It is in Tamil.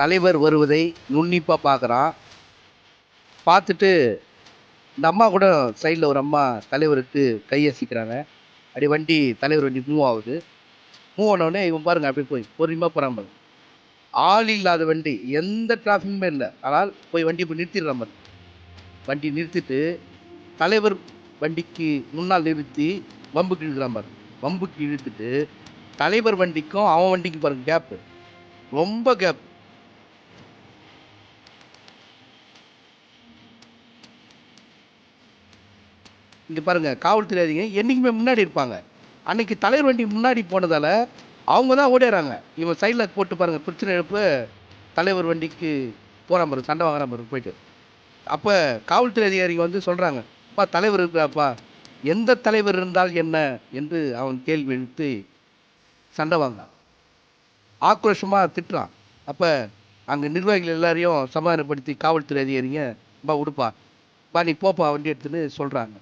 தலைவர் வருவதை நுண்ணிப்பாக பார்க்குறான் பார்த்துட்டு இந்த அம்மா கூட சைடில் ஒரு அம்மா தலைவருக்கு கையசிக்கிறாங்க அப்படியே வண்டி தலைவர் வண்டி மூவ் ஆகுது. மூவ் ஆனோடனே இவன் பாருங்க அப்படியே போய் பொறுமையாக போகிறான் பாருங்க. ஆள் இல்லாத வண்டி எந்த டிராஃபிக்குமே இல்லை. ஆனால் போய் வண்டி போய் நிறுத்திடுறான் பாருங்க. வண்டி நிறுத்திட்டு தலைவர் வண்டிக்கு முன்னால் நிறுத்தி வம்புக்கு இழுக்கிறான் பாருங்க. வம்புக்கு இழுத்துட்டு தலைவர் வண்டிக்கும் அவன் வண்டிக்கும் பாருங்க கேப்பு ரொம்ப கேப் இங்கே பாருங்கள் காவல்துறை அதிகாரி என்றைக்குமே முன்னாடி இருப்பாங்க. அன்னைக்கு தலைவர் வண்டி முன்னாடி போனதால அவங்க தான் ஓடிடுறாங்க இவன் சைடில் போட்டு பாருங்க பிரச்சனை எழுப்பு தலைவர் வண்டிக்கு போகிறான் பாரு சண்டை வாங்குற மாதிரி போயிட்டு. அப்போ காவல்துறை அதிகாரிங்க வந்து சொல்கிறாங்க அப்பா தலைவர் இருக்கிறாப்பா. எந்த தலைவர் இருந்தால் என்ன? என்று அவன் கேள்வி எழுத்து சண்டை வாங்கினான் ஆக்ரோஷமாக திட்டுறான். அப்போ அங்கே நிர்வாகிகள் எல்லாரையும் சமாதானப்படுத்தி காவல்துறை அதிகாரிங்க பா விடுப்பா பா நீ போப்பா வண்டி எடுத்துன்னு சொல்கிறாங்க